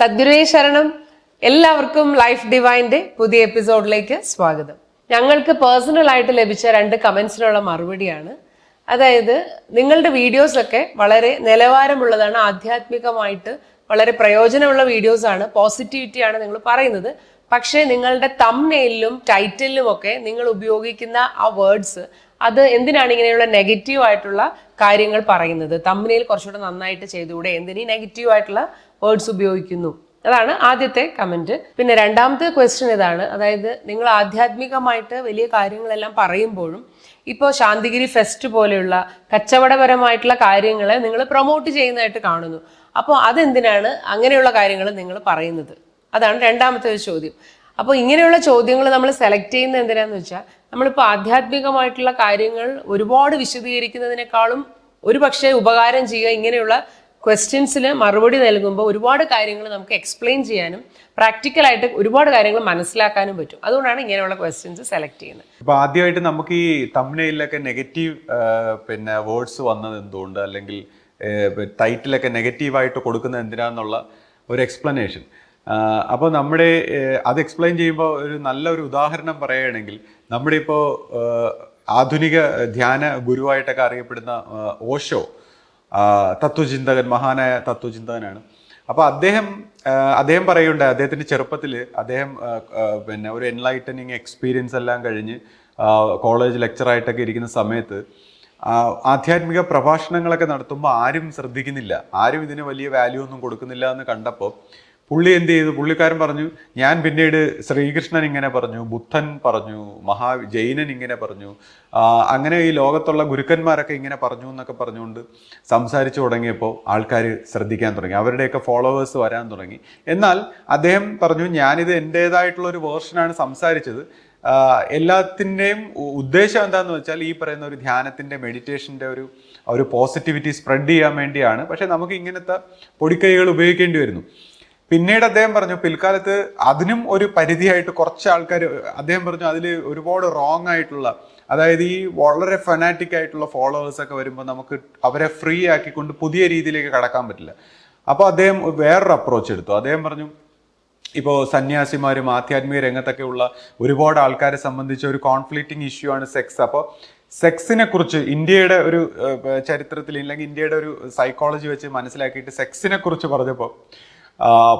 സദ്ഗുരുവേ ശരണം. എല്ലാവർക്കും ലൈഫ് ഡിവൈന്റെ പുതിയ എപ്പിസോഡിലേക്ക് സ്വാഗതം. ഞങ്ങൾക്ക് പേഴ്സണൽ ആയിട്ട് ലഭിച്ച രണ്ട് കമൻസിനുള്ള മറുപടിയാണ്. അതായത് നിങ്ങളുടെ വീഡിയോസൊക്കെ വളരെ നിലവാരമുള്ളതാണ് ആധ്യാത്മികമായിട്ട് വളരെ പ്രയോജനമുള്ള വീഡിയോസാണ് പോസിറ്റിവിറ്റിയാണ് നിങ്ങൾ പറയുന്നത്. പക്ഷേ നിങ്ങളുടെ തമ്മിലും ടൈറ്റിലും ഒക്കെ നിങ്ങൾ ഉപയോഗിക്കുന്ന ആ വേർഡ്സ് അത് എന്തിനാണ് ഇങ്ങനെയുള്ള നെഗറ്റീവ് ആയിട്ടുള്ള കാര്യങ്ങൾ പറയുന്നത്? തമ്മിൽ കുറച്ചുകൂടെ നന്നായിട്ട് ചെയ്തുകൂടെ? എന്തിനീ നെഗറ്റീവ് ആയിട്ടുള്ള വേർഡ്സ് ഉപയോഗിക്കുന്നു. അതാണ് ആദ്യത്തെ കമന്റ് പിന്നെ രണ്ടാമത്തെ ക്വസ്റ്റ്യൻ ഇതാണ് അതായത് നിങ്ങൾ ആധ്യാത്മികമായിട്ട് വലിയ കാര്യങ്ങളെല്ലാം പറയുമ്പോഴും ഇപ്പോൾ ശാന്തിഗിരി ഫെസ്റ്റ് പോലെയുള്ള കച്ചവടപരമായിട്ടുള്ള കാര്യങ്ങളെ നിങ്ങൾ പ്രൊമോട്ട് ചെയ്യുന്നതായിട്ട് കാണുന്നു. അപ്പോൾ അതെന്തിനാണ് അങ്ങനെയുള്ള കാര്യങ്ങൾ നിങ്ങൾ പറയുന്നത്? അതാണ് രണ്ടാമത്തെ ഒരു ചോദ്യം. അപ്പോൾ ഇങ്ങനെയുള്ള ചോദ്യങ്ങൾ നമ്മൾ സെലക്ട് ചെയ്യുന്നത് എന്തിനാന്ന് വെച്ചാൽ നമ്മളിപ്പോൾ ആധ്യാത്മികമായിട്ടുള്ള കാര്യങ്ങൾ ഒരുപാട് വിശദീകരിക്കുന്നതിനേക്കാളും ഒരു പക്ഷേ ഉപകാരം ചെയ്യുക ഇങ്ങനെയുള്ള ക്വസ്റ്റ്യൻസിന് മറുപടി നൽകുമ്പോൾ ഒരുപാട് കാര്യങ്ങൾ നമുക്ക് എക്സ്പ്ലെയിൻ ചെയ്യാനും പ്രാക്ടിക്കലായിട്ട് ഒരുപാട് കാര്യങ്ങൾ മനസ്സിലാക്കാനും പറ്റും. അതുകൊണ്ടാണ് ഇങ്ങനെയുള്ള ക്വസ്റ്റ്യൻസ് സെലക്ട് ചെയ്യുന്നത്. ഇപ്പൊ ആദ്യമായിട്ട് നമുക്ക് ഈ തമ്മിലൊക്കെ നെഗറ്റീവ് പിന്നെ വേർഡ്സ് വന്നത് എന്തുകൊണ്ട്? അല്ലെങ്കിൽ ടൈറ്റിലൊക്കെ നെഗറ്റീവായിട്ട് കൊടുക്കുന്നത് എന്തിനാന്നുള്ള ഒരു എക്സ്പ്ലനേഷൻ അപ്പോൾ നമ്മുടെ അത് എക്സ്പ്ലെയിൻ ചെയ്യുമ്പോൾ ഒരു നല്ല ഒരു ഉദാഹരണം പറയുകയാണെങ്കിൽ നമ്മുടെ ഇപ്പോൾ ആധുനിക ധ്യാന ഗുരുവായിട്ടൊക്കെ അറിയപ്പെടുന്ന ഓഷോ. തത്വചിന്തകൻ മഹാനായ തത്വചിന്തകനാണ്. അപ്പോൾ അദ്ദേഹം അദ്ദേഹം പറയുണ്ടായി അദ്ദേഹത്തിന്റെ ചെറുപ്പത്തിൽ അദ്ദേഹം പിന്നെ ഒരു എൻലൈറ്റനിങ് എക്സ്പീരിയൻസ് എല്ലാം കഴിഞ്ഞ് കോളേജ് ലെക്ചറായിട്ടൊക്കെ ഇരിക്കുന്ന സമയത്ത് ആധ്യാത്മിക പ്രഭാഷണങ്ങളൊക്കെ നടത്തുമ്പോൾ ആരും ശ്രദ്ധിക്കുന്നില്ല. ആരും ഇതിന് വലിയ വാല്യൂ ഒന്നും കൊടുക്കുന്നില്ല എന്ന് കണ്ടപ്പോൾ പുള്ളി എന്ത് ചെയ്തു? പുള്ളിക്കാരൻ പറഞ്ഞു ഞാൻ പിന്നീട് ശ്രീകൃഷ്ണൻ ഇങ്ങനെ പറഞ്ഞു ബുദ്ധൻ പറഞ്ഞു മഹാ ജൈനൻ ഇങ്ങനെ പറഞ്ഞു അങ്ങനെ ഈ ലോകത്തുള്ള ഗുരുക്കന്മാരൊക്കെ ഇങ്ങനെ പറഞ്ഞു എന്നൊക്കെ പറഞ്ഞുകൊണ്ട് സംസാരിച്ചു തുടങ്ങിയപ്പോൾ ആൾക്കാർ ശ്രദ്ധിക്കാൻ തുടങ്ങി. അവരുടെയൊക്കെ ഫോളോവേഴ്സ് വരാൻ തുടങ്ങി. എന്നാൽ അദ്ദേഹം പറഞ്ഞു ഞാനിത് എന്റേതായിട്ടുള്ള ഒരു വേർഷനാണ് സംസാരിച്ചത്. എല്ലാത്തിന്റെയും ഉദ്ദേശം എന്താണെന്ന് വെച്ചാൽ ഈ പറയുന്ന ഒരു ധ്യാനത്തിന്റെ മെഡിറ്റേഷന്റെ ഒരു ഒരു പോസിറ്റിവിറ്റി സ്പ്രെഡ് ചെയ്യാൻ വേണ്ടിയാണ്. പക്ഷേ നമുക്ക് ഇങ്ങനത്തെ പൊടിക്കൈകൾ ഉപയോഗിക്കേണ്ടി വരുന്നു. പിന്നീട് അദ്ദേഹം പറഞ്ഞു പിൽക്കാലത്ത് അതിനും ഒരു പരിധിയായിട്ട് കുറച്ച് ആൾക്കാർ അദ്ദേഹം പറഞ്ഞു അതിൽ ഒരുപാട് റോങ് ആയിട്ടുള്ള അതായത് ഈ വളരെ ഫനാറ്റിക് ആയിട്ടുള്ള ഫോളോവേഴ്സ് ഒക്കെ വരുമ്പോൾ നമുക്ക് അവരെ ഫ്രീ ആക്കിക്കൊണ്ട് പുതിയ രീതിയിലേക്ക് കടക്കാൻ പറ്റില്ല. അപ്പോൾ അദ്ദേഹം വേറൊരു അപ്രോച്ച് എടുത്തു. അദ്ദേഹം പറഞ്ഞു ഇപ്പോൾ സന്യാസിമാരും ആധ്യാത്മിക രംഗത്തൊക്കെ ഉള്ള ഒരുപാട് ആൾക്കാരെ സംബന്ധിച്ച ഒരു കോൺഫ്ലിക്റ്റിംഗ് ഇഷ്യൂ ആണ് സെക്സ് അപ്പോൾ സെക്സിനെ കുറിച്ച് ഇന്ത്യയുടെ ഒരു ചരിത്രത്തിൽ അല്ലെങ്കിൽ ഇന്ത്യയുടെ ഒരു സൈക്കോളജി വെച്ച് മനസ്സിലാക്കിയിട്ട് സെക്സിനെ കുറിച്ച് പറഞ്ഞപ്പോൾ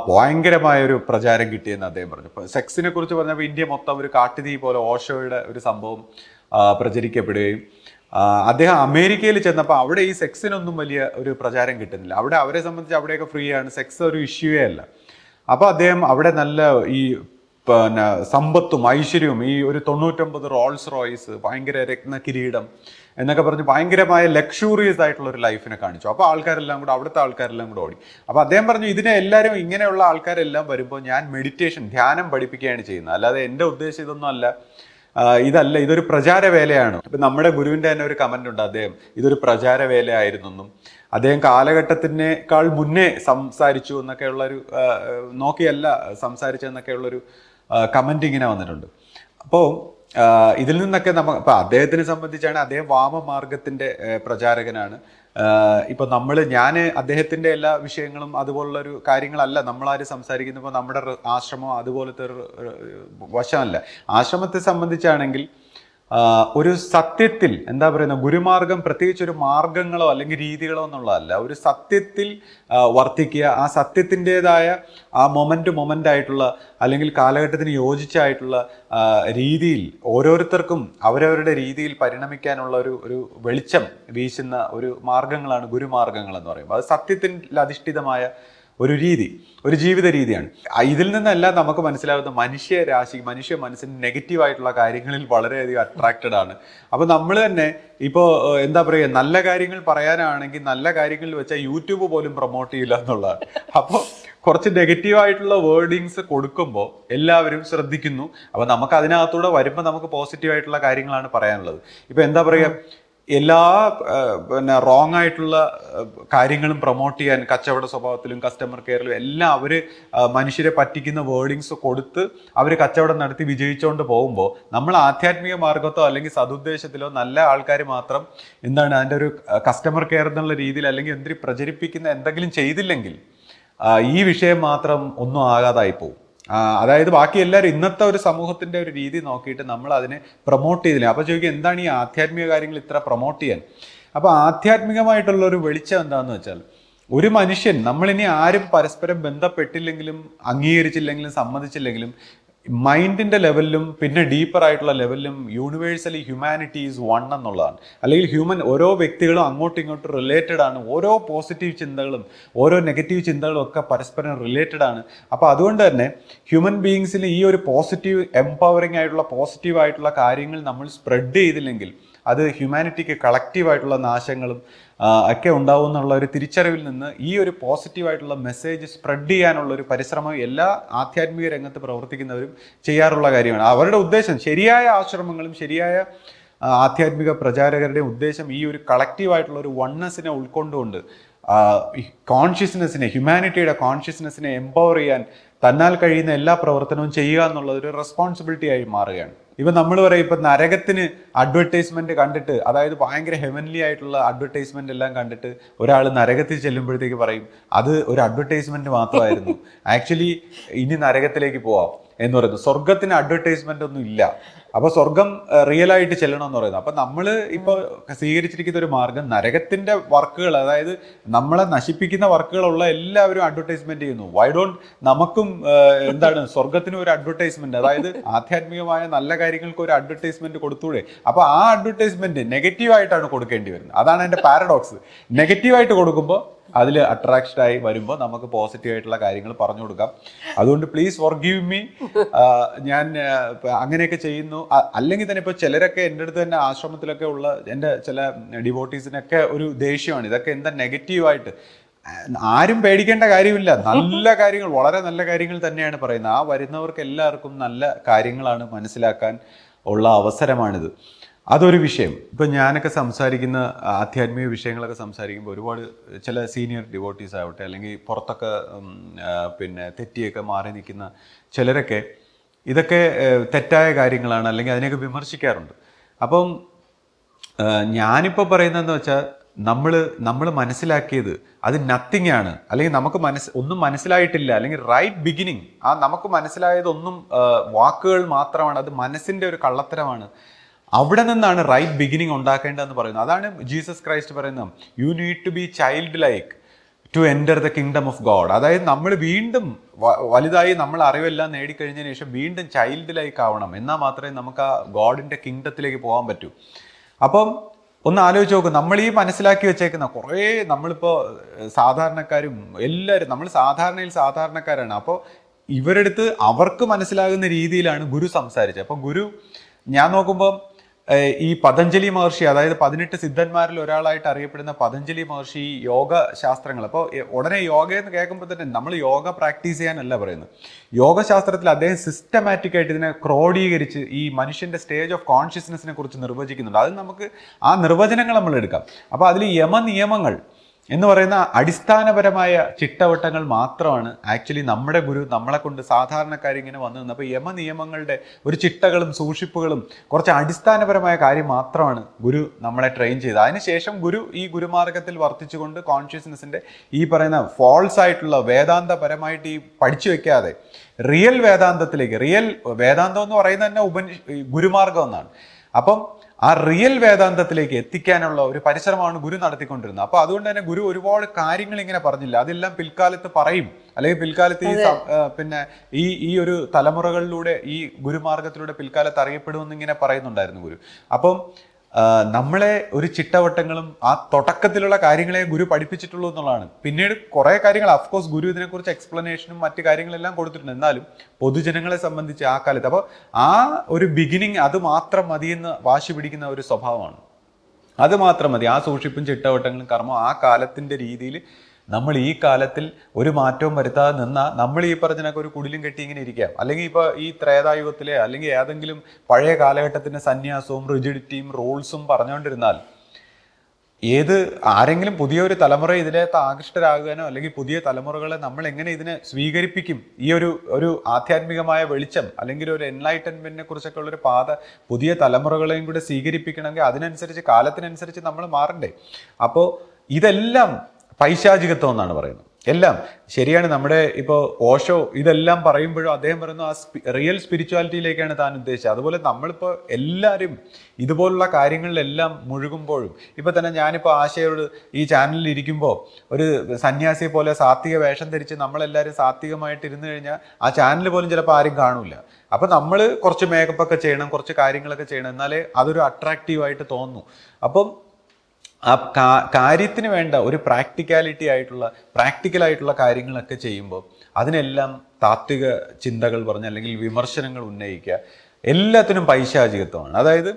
ഭയങ്കരമായ ഒരു പ്രചാരം കിട്ടിയെന്ന് അദ്ദേഹം പറഞ്ഞു. ഇപ്പോൾ സെക്സിനെ കുറിച്ച് പറഞ്ഞപ്പോൾ ഇന്ത്യ മൊത്തം ഒരു കാട്ടുതീ പോലെ ഓഷോയുടെ ഒരു സംഭവം പ്രചരിക്കപ്പെടുകയും അദ്ദേഹം അമേരിക്കയിൽ ചെന്നപ്പോൾ അവിടെ ഈ സെക്സിനൊന്നും വലിയ ഒരു പ്രചാരം കിട്ടുന്നില്ല. അവിടെ അവരെ സംബന്ധിച്ച് അവിടെയൊക്കെ ഫ്രീ ആണ്. സെക്സ് ഒരു ഇഷ്യൂവേ അല്ല. അപ്പോൾ അദ്ദേഹം അവിടെ നല്ല ഈ പിന്നെ സമ്പത്തും ഐശ്വര്യവും ഈ ഒരു തൊണ്ണൂറ്റൊമ്പത് റോൾസ് റോയ്സ് ഭയങ്കര രത്ന കിരീടം എന്നൊക്കെ പറഞ്ഞ് ഭയങ്കരമായ ലക്ഷൂറിയസ് ആയിട്ടുള്ള ഒരു ലൈഫിനെ കാണിച്ചു. അപ്പോൾ ആൾക്കാരെല്ലാം കൂടെ അവിടുത്തെ ആൾക്കാരെല്ലാം കൂടെ ഓടി. അപ്പോൾ അദ്ദേഹം പറഞ്ഞു ഇതിനെ എല്ലാവരും ഇങ്ങനെയുള്ള ആൾക്കാരെല്ലാം വരുമ്പോൾ ഞാൻ മെഡിറ്റേഷൻ ധ്യാനം പഠിപ്പിക്കുകയാണ് ചെയ്യുന്നത്. അല്ലാതെ എന്റെ ഉദ്ദേശം ഇതൊന്നും അല്ല. ഇതല്ല ഇതൊരു പ്രചാര വേലയാണ് ഇപ്പൊ നമ്മുടെ ഗുരുവിന്റെ തന്നെ ഒരു കമന്റ് ഉണ്ട്. അദ്ദേഹം ഇതൊരു പ്രചാര വേലയായിരുന്നെന്നും അദ്ദേഹം കാലഘട്ടത്തിനേക്കാൾ മുന്നേ സംസാരിച്ചു എന്നൊക്കെയുള്ള ഒരു ആ, നോക്കിയല്ല സംസാരിച്ചെന്നൊക്കെയുള്ളൊരു കമന്റ് ഇങ്ങനെ വന്നിട്ടുണ്ട്. അപ്പോൾ ഇതിൽ നിന്നൊക്കെ നമ്മ ഇപ്പം അദ്ദേഹത്തിനെ സംബന്ധിച്ചാണ് അദ്ദേഹം വാമമാർഗത്തിന്റെ പ്രചാരകനാണ്. ഇപ്പോൾ നമ്മൾ ഞാൻ അദ്ദേഹത്തിന്റെ എല്ലാ വിഷയങ്ങളും അതുപോലുള്ളൊരു കാര്യങ്ങളല്ല. നമ്മളാരും സംസാരിക്കുന്നപ്പോൾ നമ്മുടെ ആശ്രമം അതുപോലത്തെ ഒരു വശമല്ല. ആശ്രമത്തെ സംബന്ധിച്ചാണെങ്കിൽ ഒരു സത്യത്തിൽ എന്താ പറയുന്ന ഗുരുമാർഗം പ്രത്യേകിച്ച് ഒരു മാർഗങ്ങളോ അല്ലെങ്കിൽ രീതികളോ എന്നുള്ളതല്ല. ഒരു സത്യത്തിൽ വർത്തിക്കുക ആ സത്യത്തിന്റെതായ ആ മൊമെന്റ് മൊമെന്റ് ആയിട്ടുള്ള അല്ലെങ്കിൽ കാലഘട്ടത്തിന് യോജിച്ചായിട്ടുള്ള രീതിയിൽ ഓരോരുത്തർക്കും അവരവരുടെ രീതിയിൽ പരിണമിക്കാനുള്ള ഒരു ഒരു വെളിച്ചം വീശുന്ന ഒരു മാർഗങ്ങളാണ് ഗുരുമാർഗങ്ങൾ എന്ന് പറയുമ്പോൾ അത് സത്യത്തിൽ അധിഷ്ഠിതമായ ഒരു രീതി ഒരു ജീവിത രീതിയാണ്. ഇതിൽ നിന്നെല്ലാം നമുക്ക് മനസ്സിലാകുന്ന മനുഷ്യ രാശി മനുഷ്യ മനസ്സിന് നെഗറ്റീവ് ആയിട്ടുള്ള കാര്യങ്ങളിൽ വളരെയധികം അട്രാക്റ്റഡ് ആണ്. അപ്പോൾ നമ്മൾ തന്നെ ഇപ്പോൾ എന്താ പറയുക നല്ല കാര്യങ്ങൾ പറയാനാണെങ്കിൽ നല്ല കാര്യങ്ങളിൽ വെച്ചാൽ യൂട്യൂബ് പോലും പ്രൊമോട്ട് ചെയ്യില്ല എന്നുള്ളതാണ്. അപ്പോൾ കുറച്ച് നെഗറ്റീവായിട്ടുള്ള വേർഡിങ്സ് കൊടുക്കുമ്പോൾ എല്ലാവരും ശ്രദ്ധിക്കുന്നു. അപ്പോൾ നമുക്ക് അതിനകത്തൂടെ വരുമ്പോൾ നമുക്ക് പോസിറ്റീവായിട്ടുള്ള കാര്യങ്ങളാണ് പറയാനുള്ളത്. ഇപ്പോൾ എന്താ പറയുക എല്ലാ പിന്നെ റോങ് ആയിട്ടുള്ള കാര്യങ്ങളും പ്രൊമോട്ട് ചെയ്യാൻ കച്ചവട സ്വഭാവത്തിലും കസ്റ്റമർ കെയറിലും എല്ലാം അവർ മനുഷ്യരെ പറ്റിക്കുന്ന വേർഡിങ്സ് കൊടുത്ത് അവർ കച്ചവടം നടത്തി വിജയിച്ചുകൊണ്ട് പോകുമ്പോൾ നമ്മൾ ആധ്യാത്മിക മാർഗത്തോ അല്ലെങ്കിൽ സതുദ്ദേശത്തിലോ നല്ല ആൾക്കാർ മാത്രം എന്താണ് അതിന്റെ ഒരു കസ്റ്റമർ കെയർ എന്നുള്ള രീതിയിൽ അല്ലെങ്കിൽ എന്തിരി പ്രചരിപ്പിക്കുന്ന എന്തെങ്കിലും ചെയ്തില്ലെങ്കിൽ ഈ വിഷയം മാത്രം ഒന്നും ആകാതായി പോകും അതായത് ബാക്കി എല്ലാവരും ഇന്നത്തെ ഒരു സമൂഹത്തിന്റെ ഒരു രീതി നോക്കിയിട്ട് നമ്മൾ അതിനെ പ്രൊമോട്ട് ചെയ്തില്ല. അപ്പോൾ ചോദിക്കുക എന്താണ് ഈ ആധ്യാത്മിക കാര്യങ്ങൾ ഇത്ര പ്രൊമോട്ട് ചെയ്യാൻ? അപ്പോൾ ആധ്യാത്മികമായിട്ടുള്ള ഒരു വെളിച്ചം എന്താണെന്ന് വെച്ചാൽ ഒരു മനുഷ്യൻ നമ്മളിനി ആരും പരസ്പരം ബന്ധപ്പെട്ടില്ലെങ്കിലും അംഗീകരിച്ചില്ലെങ്കിലും സമ്മതിച്ചില്ലെങ്കിലും മൈൻഡിന്റെ ലെവലിലും പിന്നെ ഡീപ്പർ ആയിട്ടുള്ള ലെവലിലും യൂണിവേഴ്സലി ഹ്യൂമാനിറ്റി ഈസ് വൺ എന്നുള്ളതാണ്. അല്ലെങ്കിൽ ഹ്യൂമൻ ഓരോ വ്യക്തികളും അങ്ങോട്ടും ഇങ്ങോട്ടും റിലേറ്റഡ് ആണ്. ഓരോ പോസിറ്റീവ് ചിന്തകളും ഓരോ നെഗറ്റീവ് ചിന്തകളും ഒക്കെ പരസ്പരം റിലേറ്റഡ് ആണ്. അപ്പോൾ അതുകൊണ്ട് തന്നെ ഹ്യൂമൻ ബീങ്സിന് ഈ ഒരു പോസിറ്റീവ് എംപവറിംഗ് ആയിട്ടുള്ള പോസിറ്റീവ് ആയിട്ടുള്ള കാര്യങ്ങൾ നമ്മൾ സ്പ്രെഡ് ചെയ്തില്ലെങ്കിൽ അത് ഹ്യൂമാനിറ്റിക്ക് കളക്റ്റീവായിട്ടുള്ള നാശങ്ങളും ഒക്കെ ഉണ്ടാവും എന്നുള്ള ഒരു തിരിച്ചറിവിൽ നിന്ന് ഈ ഒരു പോസിറ്റീവായിട്ടുള്ള മെസ്സേജ് സ്പ്രെഡ് ചെയ്യാനുള്ള ഒരു പരിശ്രമം എല്ലാ ആധ്യാത്മിക രംഗത്ത് പ്രവർത്തിക്കുന്നവരും ചെയ്യാറുള്ള കാര്യമാണ്. അവരുടെ ഉദ്ദേശം ശരിയായ ആശ്രമങ്ങളും ശരിയായ ആധ്യാത്മിക പ്രചാരകരുടെ ഉദ്ദേശം ഈ ഒരു കളക്റ്റീവായിട്ടുള്ള ഒരു വണ്ണസിനെ ഉൾക്കൊണ്ടുകൊണ്ട് കോൺഷ്യസ്നെസ്സിനെ ഹ്യൂമാനിറ്റിയുടെ കോൺഷ്യസ്നെസ്സിനെ എംപവർ ചെയ്യാൻ തന്നാൽ കഴിയുന്ന എല്ലാ പ്രവർത്തനവും ചെയ്യുക എന്നുള്ളത് ഒരു റെസ്പോൺസിബിലിറ്റി ആയി മാറുകയാണ്. ഇപ്പം നമ്മൾ പറയും ഇപ്പം നരകത്തിന് അഡ്വർടൈസ്മെന്റ് കണ്ടിട്ട് അതായത് ഭയങ്കര ഹെവൻലി ആയിട്ടുള്ള അഡ്വർടൈസ്മെന്റ് എല്ലാം കണ്ടിട്ട് ഒരാൾ നരകത്തിൽ ചെല്ലുമ്പോഴത്തേക്ക് പറയും അത് ഒരു അഡ്വർടൈസ്മെന്റ് മാത്രമായിരുന്നു. ആക്ച്വലി ഇനി നരകത്തിലേക്ക് പോവാം. എന്ന് പറയുന്നു. സ്വർഗത്തിന് അഡ്വർടൈസ്മെന്റ് ഒന്നും ഇല്ല. അപ്പൊ സ്വർഗം റിയൽ ആയിട്ട് ചെല്ലണം എന്ന് പറയുന്നത് അപ്പൊ നമ്മൾ ഇപ്പൊ സ്വീകരിച്ചിരിക്കുന്ന ഒരു മാർഗം നരകത്തിന്റെ വർക്കുകൾ അതായത് നമ്മളെ നശിപ്പിക്കുന്ന വർക്കുകളുള്ള എല്ലാവരും അഡ്വർടൈസ്മെന്റ് ചെയ്യുന്നു. വൈ ഡോണ്ട് നമുക്കും എന്താണ് സ്വർഗത്തിന് ഒരു അഡ്വർടൈസ്മെന്റ് അതായത് ആധ്യാത്മികമായ നല്ല കാര്യങ്ങൾക്ക് ഒരു അഡ്വർടൈസ്മെന്റ് കൊടുത്തൂടെ? അപ്പൊ ആ അഡ്വർടൈസ്മെന്റ് നെഗറ്റീവായിട്ടാണ് കൊടുക്കേണ്ടി വരുന്നത്. അതാണ് എന്റെ പാരഡോക്സ് നെഗറ്റീവായിട്ട് കൊടുക്കുമ്പോൾ അതിൽ അട്രാക്ഷൻ ആയി വരുമ്പോൾ നമുക്ക് പോസിറ്റീവായിട്ടുള്ള കാര്യങ്ങൾ പറഞ്ഞു കൊടുക്കാം. അതുകൊണ്ട് പ്ലീസ് ഫോർ ഗീവ് മീ ഞാൻ അങ്ങനെയൊക്കെ ചെയ്യുന്നു. അല്ലെങ്കിൽ തന്നെ ഇപ്പോൾ ചിലരൊക്കെ എന്റെ അടുത്ത് തന്നെ ആശ്രമത്തിലൊക്കെ ഉള്ള എന്റെ ചില ഡിവോട്ടീസിനൊക്കെ ഒരു ദേഷ്യമാണ്. ഇതൊക്കെ എന്താ നെഗറ്റീവായിട്ട് ആരും പേടിക്കേണ്ട കാര്യമില്ല. നല്ല കാര്യങ്ങൾ വളരെ നല്ല കാര്യങ്ങൾ തന്നെയാണ് പറയുന്നത്. ആ വരുന്നവർക്ക് എല്ലാവർക്കും നല്ല കാര്യങ്ങളാണ് മനസ്സിലാക്കാൻ ഉള്ള അവസരമാണിത്. അതൊരു വിഷയം. ഇപ്പം ഞാനൊക്കെ സംസാരിക്കുന്ന ആധ്യാത്മിക വിഷയങ്ങളൊക്കെ സംസാരിക്കുമ്പോൾ ഒരുപാട് ചില സീനിയർ ഡിവോട്ടീസ് ആവട്ടെ അല്ലെങ്കിൽ പുറത്തൊക്കെ പിന്നെ തെറ്റിയൊക്കെ മാറി നിൽക്കുന്ന ചിലരൊക്കെ ഇതൊക്കെ തെറ്റായ കാര്യങ്ങളാണ് അല്ലെങ്കിൽ അതിനെയൊക്കെ വിമർശിക്കാറുണ്ട്. അപ്പം ഞാനിപ്പോൾ പറയുന്നതെന്ന് വെച്ചാൽ നമ്മൾ നമ്മൾ മനസ്സിലാക്കിയത് അത് നത്തിങ് ആണ്. അല്ലെങ്കിൽ നമുക്ക് മനസ്സ് ഒന്നും മനസ്സിലായിട്ടില്ല. അല്ലെങ്കിൽ റൈറ്റ് ബിഗിനിങ് ആ നമുക്ക് മനസ്സിലായതൊന്നും വാക്കുകൾ മാത്രമാണ്. അത് മനസ്സിന്റെ ഒരു കള്ളത്തരമാണ്. അവിടെ നിന്നാണ് റൈറ്റ് ബിഗിനിങ് ഉണ്ടാക്കേണ്ടതെന്ന് പറയുന്നത്. അതാണ് ജീസസ് ക്രൈസ്റ്റ് പറയുന്നത്. You need to be child like to enter the kingdom of God അതായത് നമ്മൾ വീണ്ടും വലുതായി നമ്മൾ അറിവെല്ലാം നേടിക്കഴിഞ്ഞതിന് ശേഷം വീണ്ടും ചൈൽഡ് ലൈക്ക് ആവണം. എന്നാൽ മാത്രമേ നമുക്ക് ആ ഗോഡിന്റെ കിങ്ഡത്തിലേക്ക് പോകാൻ പറ്റൂ. അപ്പം ഒന്ന് ആലോചിച്ച് നോക്കും നമ്മൾ ഈ മനസ്സിലാക്കി വെച്ചേക്കുന്ന കുറേ നമ്മളിപ്പോൾ സാധാരണക്കാരും എല്ലാവരും നമ്മൾ സാധാരണയിൽ സാധാരണക്കാരാണ്. അപ്പോൾ ഇവരെടുത്ത് അവർക്ക് മനസ്സിലാകുന്ന രീതിയിലാണ് ഗുരു സംസാരിച്ചത്. അപ്പോൾ ഗുരു ഞാൻ നോക്കുമ്പോൾ ഈ പതഞ്ജലി മഹർഷി അതായത് പതിനെട്ട് സിദ്ധന്മാരിൽ ഒരാളായിട്ട് അറിയപ്പെടുന്ന പതഞ്ജലി മഹർഷി യോഗ ശാസ്ത്രങ്ങൾ. അപ്പോൾ ഉടനെ യോഗ എന്ന് കേൾക്കുമ്പോൾ തന്നെ നമ്മൾ യോഗ പ്രാക്ടീസ് ചെയ്യാനല്ല പറയുന്നത്. യോഗ ശാസ്ത്രത്തിൽ അദ്ദേഹം സിസ്റ്റമാറ്റിക് ആയിട്ട് ഇതിനെ ക്രോഡീകരിച്ച് ഈ മനുഷ്യന്റെ സ്റ്റേജ് ഓഫ് കോൺഷ്യസ്നെസ്സിനെ കുറിച്ച് നിർവചിക്കുന്നുണ്ട്. അത് നമുക്ക് ആ നിർവചനങ്ങൾ നമ്മൾ എടുക്കാം. അപ്പോൾ അതിൽ യമനിയമങ്ങൾ എന്ന് പറയുന്ന അടിസ്ഥാനപരമായ ചിട്ടവട്ടങ്ങൾ മാത്രമാണ് ആക്ച്വലി നമ്മുടെ ഗുരു നമ്മളെ കൊണ്ട് സാധാരണക്കാർ ഇങ്ങനെ വന്നു നിന്നപ്പോൾ യമനിയമങ്ങളുടെ ഒരു ചിട്ടകളും സൂക്ഷിപ്പുകളും കുറച്ച് അടിസ്ഥാനപരമായ കാര്യം മാത്രമാണ് ഗുരു നമ്മളെ ട്രെയിൻ ചെയ്തത്. അതിനുശേഷം ഗുരു ഈ ഗുരുമാർഗത്തിൽ വർത്തിച്ചുകൊണ്ട് കോൺഷ്യസ്നെസ്സിന്റെ ഈ പറയുന്ന ഫോൾസ് ആയിട്ടുള്ള വേദാന്തപരമായിട്ട് ഈ പഠിച്ചു വെക്കാതെ റിയൽ വേദാന്തത്തിലേക്ക് റിയൽ വേദാന്തം എന്ന് പറയുന്നത് തന്നെ ഉപനി ഗുരുമാർഗം എന്നാണ്. അപ്പം ആ റിയൽ വേദാന്തത്തിലേക്ക് എത്തിക്കാനുള്ള ഒരു പരിശ്രമമാണ് ഗുരു നടത്തിക്കൊണ്ടിരുന്നത്. അപ്പൊ അതുകൊണ്ട് തന്നെ ഗുരു ഒരുപാട് കാര്യങ്ങൾ ഇങ്ങനെ പറഞ്ഞില്ല. അതെല്ലാം പിൽക്കാലത്ത് പറയും. അല്ലെങ്കിൽ പിൽക്കാലത്ത് ഈ പിന്നെ ഈ ഈ ഒരു തലമുറകളിലൂടെ ഈ ഗുരുമാർഗത്തിലൂടെ പിൽക്കാലത്ത് അറിയപ്പെടുമെന്ന് ഇങ്ങനെ പറയുന്നുണ്ടായിരുന്നു ഗുരു. അപ്പം നമ്മളെ ഒരു ചിട്ടവട്ടങ്ങളും ആ തുടക്കത്തിലുള്ള കാര്യങ്ങളെ ഗുരു പഠിപ്പിച്ചിട്ടുള്ളൂ എന്നുള്ളതാണ്. പിന്നീട് കുറേ കാര്യങ്ങൾ അഫ്കോഴ്സ് ഗുരു ഇതിനെക്കുറിച്ച് എക്സ്പ്ലനേഷനും മറ്റു കാര്യങ്ങളെല്ലാം കൊടുത്തിട്ടുണ്ട്. എന്നാലും പൊതുജനങ്ങളെ സംബന്ധിച്ച് ആ കാലത്ത് അപ്പോൾ ആ ഒരു ബിഗിനിങ് അത് മാത്രം മതിയെന്ന് വാശി പിടിക്കുന്ന ഒരു സ്വഭാവമാണ്. അത് മാത്രം മതി. ആ സൂക്ഷിപ്പും ചിട്ടവട്ടങ്ങളും കർമ്മം ആ കാലത്തിന്റെ രീതിയിൽ നമ്മൾ ഈ കാലത്തിൽ ഒരു മാറ്റവും വരുത്താതെ നിന്നാൽ നമ്മൾ ഈ പറഞ്ഞതിനൊക്കെ ഒരു കുടിലും കെട്ടി ഇങ്ങനെ ഇരിക്കാം അല്ലെങ്കിൽ ഇപ്പോൾ ഈ ത്രേതായുഗത്തിലെ അല്ലെങ്കിൽ ഏതെങ്കിലും പഴയ കാലഘട്ടത്തിന്റെ സന്യാസവും റിജിഡിറ്റിയും റൂൾസും പറഞ്ഞുകൊണ്ടിരുന്നാൽ ഏത് ആരെങ്കിലും പുതിയൊരു തലമുറ ഇതിലേക്ക് ആകൃഷ്ടരാകാനോ അല്ലെങ്കിൽ പുതിയ തലമുറകളെ നമ്മൾ എങ്ങനെ ഇതിനെ സ്വീകരിപ്പിക്കും? ഈ ഒരു ഒരു ആധ്യാത്മികമായ വെളിച്ചം അല്ലെങ്കിൽ ഒരു എൻലൈറ്റൻമെന്റിനെ കുറിച്ചൊക്കെ ഉള്ളൊരു പാത പുതിയ തലമുറകളെയും കൂടെ സ്വീകരിപ്പിക്കണമെങ്കിൽ അതിനനുസരിച്ച് കാലത്തിനനുസരിച്ച് നമ്മൾ മാറണ്ടേ. അപ്പോൾ ഇതെല്ലാം പൈശാചികത്വം എന്നാണ് പറയുന്നത്. എല്ലാം ശരിയാണ് നമ്മുടെ ഇപ്പോൾ ഓഷോ ഇതെല്ലാം പറയുമ്പോഴും അദ്ദേഹം പറയുന്നു ആ റിയൽ സ്പിരിച്വാലിറ്റിയിലേക്കാണ് താൻ ഉദ്ദേശിച്ചത്. അതുപോലെ നമ്മളിപ്പോൾ എല്ലാവരും ഇതുപോലുള്ള കാര്യങ്ങളിലെല്ലാം മുഴുകുമ്പോഴും ഇപ്പോൾ തന്നെ ഞാനിപ്പോൾ ആശയോട് ഈ ചാനലിൽ ഇരിക്കുമ്പോൾ ഒരു സന്യാസിയെ പോലെ സാത്വിക വേഷം ധരിച്ച് നമ്മളെല്ലാവരും സാത്വികമായിട്ട് ഇരുന്ന് കഴിഞ്ഞാൽ ആ ചാനൽ പോലും ചിലപ്പോൾ ആരും കാണില്ല അപ്പോൾ നമ്മൾ കുറച്ച് മേക്കപ്പ് ഒക്കെ ചെയ്യണം കുറച്ച് കാര്യങ്ങളൊക്കെ ചെയ്യണം എന്നാലേ അതൊരു അട്രാക്റ്റീവായിട്ട് തോന്നുന്നു അപ്പം ആ കാര്യത്തിന് വേണ്ട ഒരു പ്രാക്ടിക്കാലിറ്റി ആയിട്ടുള്ള പ്രാക്ടിക്കൽ ആയിട്ടുള്ള കാര്യങ്ങളൊക്കെ ചെയ്യുമ്പോൾ അതിനെല്ലാം താത്വിക ചിന്തകൾ പറഞ്ഞ് അല്ലെങ്കിൽ വിമർശനങ്ങൾ ഉന്നയിക്കുക എല്ലാത്തിനും പൈശാചികത്വമാണ്. അതായത്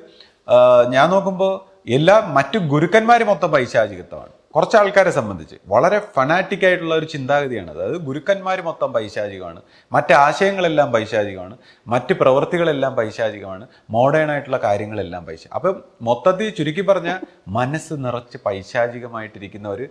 ഞാൻ നോക്കുമ്പോൾ എല്ലാ മറ്റു ഗുരുക്കന്മാർ മൊത്തം പൈശാചികത്വമാണ്. കുറച്ച് ആൾക്കാരെ സംബന്ധിച്ച് വളരെ ഫനാറ്റിക് ആയിട്ടുള്ള ഒരു ചിന്താഗതിയാണ്. അതായത് ഗുരുക്കന്മാർ മൊത്തം പൈശാചികമാണ്. മറ്റ് ആശയങ്ങളെല്ലാം പൈശാചികമാണ്. മറ്റ് പ്രവൃത്തികളെല്ലാം പൈശാചികമാണ്. മോഡേൺ ആയിട്ടുള്ള കാര്യങ്ങളെല്ലാം പൈശ അപ്പം മൊത്തത്തിൽ ചുരുക്കി പറഞ്ഞാൽ മനസ്സ് നിറച്ച് പൈശാചികമായിട്ടിരിക്കുന്നവർ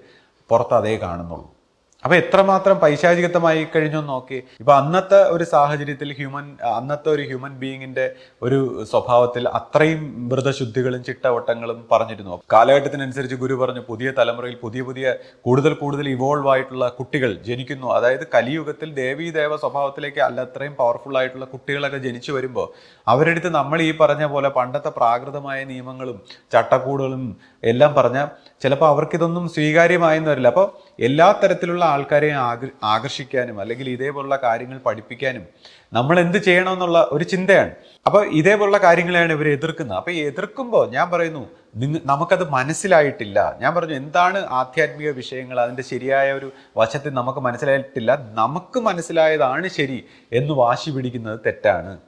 പുറത്ത് അതേ കാണുന്നുള്ളൂ. അപ്പൊ എത്രമാത്രം പൈശാചികത്വമായി കഴിഞ്ഞു നോക്കി. ഇപ്പൊ അന്നത്തെ ഒരു സാഹചര്യത്തിൽ ഹ്യൂമൻ അന്നത്തെ ഒരു ഹ്യൂമൻ ബീയിങ്ങിന്റെ ഒരു സ്വഭാവത്തിൽ അത്രയും വ്രതശുദ്ധികളും ചിട്ടവട്ടങ്ങളും പറഞ്ഞിരുന്നു. കാലഘട്ടത്തിനനുസരിച്ച് ഗുരു പറഞ്ഞു പുതിയ തലമുറയിൽ പുതിയ പുതിയ കൂടുതൽ കൂടുതൽ ഇവോൾവ് ആയിട്ടുള്ള കുട്ടികൾ ജനിക്കുന്നു. അതായത് കലിയുഗത്തിൽ ദേവീ ദേവ സ്വഭാവത്തിലേക്ക് അല്ല അത്രയും പവർഫുൾ ആയിട്ടുള്ള കുട്ടികളൊക്കെ ജനിച്ചു വരുമ്പോൾ അവരുടെ അടുത്ത് നമ്മൾ ഈ പറഞ്ഞ പോലെ പണ്ടത്തെ പ്രാകൃതമായ നിയമങ്ങളും ചട്ടക്കൂടുകളും എല്ലാം പറഞ്ഞാൽ ചിലപ്പോൾ അവർക്കിതൊന്നും സ്വീകാര്യമായെന്ന് വരില്ല. അപ്പോൾ എല്ലാ തരത്തിലുള്ള ആൾക്കാരെയും ആകർഷിക്കാനും അല്ലെങ്കിൽ ഇതേപോലുള്ള കാര്യങ്ങൾ പഠിപ്പിക്കാനും നമ്മൾ എന്ത് ചെയ്യണമെന്നുള്ള ഒരു ചിന്തയാണ്. അപ്പോൾ ഇതേപോലുള്ള കാര്യങ്ങളെയാണ് ഇവർ എതിർക്കുന്നത്. അപ്പോൾ എതിർക്കുമ്പോൾ ഞാൻ പറയുന്നു നിങ്ങ നമുക്കത് മനസ്സിലായിട്ടില്ല. ഞാൻ പറഞ്ഞു എന്താണ് ആധ്യാത്മിക വിഷയങ്ങൾ? അതിന്റെ ശരിയായ ഒരു വശത്തിൽ നമുക്ക് മനസ്സിലായിട്ടില്ല. നമുക്ക് മനസ്സിലായതാണ് ശരി എന്ന് വാശി പിടിക്കുന്നത് തെറ്റാണ്.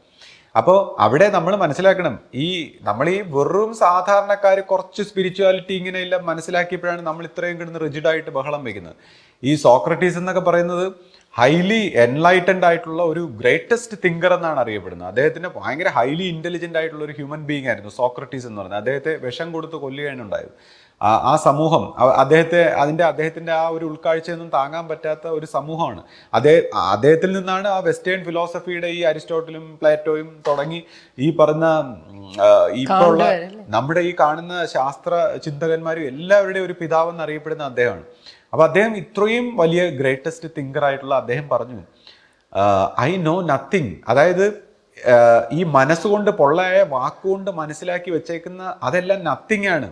അപ്പോൾ അവിടെ നമ്മൾ മനസ്സിലാക്കണം. ഈ നമ്മൾ ഈ വെറും സാധാരണക്കാർ കുറച്ച് സ്പിരിച്വാലിറ്റി ഇങ്ങനെയെല്ലാം മനസ്സിലാക്കിയപ്പോഴാണ് നമ്മൾ ഇത്രയും കിടന്ന് റിജിഡായിട്ട് ബഹളം വെക്കുന്നത്. ഈ സോക്രട്ടീസ് എന്നൊക്കെ പറയുന്നത് ഹൈലി എൻലൈറ്റൻഡ് ആയിട്ടുള്ള ഒരു ഗ്രേറ്റസ്റ്റ് തിങ്കർ എന്നാണ് അറിയപ്പെടുന്നത്. അദ്ദേഹത്തിന് ഭയങ്കര ഹൈലി ഇന്റലിജന്റ് ആയിട്ടുള്ള ഒരു ഹ്യൂമൻ ബീങ് ആയിരുന്നു സോക്രട്ടീസ് എന്ന് പറയുന്നത് അദ്ദേഹത്തെ വിഷം കൊടുത്ത് കൊല്ലുകയാണ് ഉണ്ടായത്. ആ സമൂഹം അദ്ദേഹത്തെ അതിന്റെ അദ്ദേഹത്തിന്റെ ആ ഒരു ഉൾക്കാഴ്ചയൊന്നും താങ്ങാൻ പറ്റാത്ത ഒരു സമൂഹമാണ്. അതേ അദ്ദേഹത്തിൽ നിന്നാണ് ആ വെസ്റ്റേൺ ഫിലോസഫിയുടെ ഈ അരിസ്റ്റോട്ടലും പ്ലേറ്റോയും തുടങ്ങി ഈ പറഞ്ഞ ഇപ്പോഴുള്ള ആ, ഇപ്പോൾ ഉള്ള നമ്മുടെ ഈ കാണുന്ന ശാസ്ത്ര ചിന്തകന്മാരും എല്ലാവരുടെയും ഒരു പിതാവെന്ന് അറിയപ്പെടുന്ന അദ്ദേഹമാണ്. അപ്പോൾ അദ്ദേഹം ഇത്രയും വലിയ ഗ്രേറ്റസ്റ്റ് തിങ്കർ ആയിട്ടുള്ള അദ്ദേഹം പറഞ്ഞു ഐ നോ നത്തിങ് അതായത് ഈ മനസ്സുകൊണ്ട് പൊള്ളയായ വാക്കുകൊണ്ട് മനസ്സിലാക്കി വെച്ചേക്കുന്ന അതെല്ലാം നത്തിങ് ആണ്.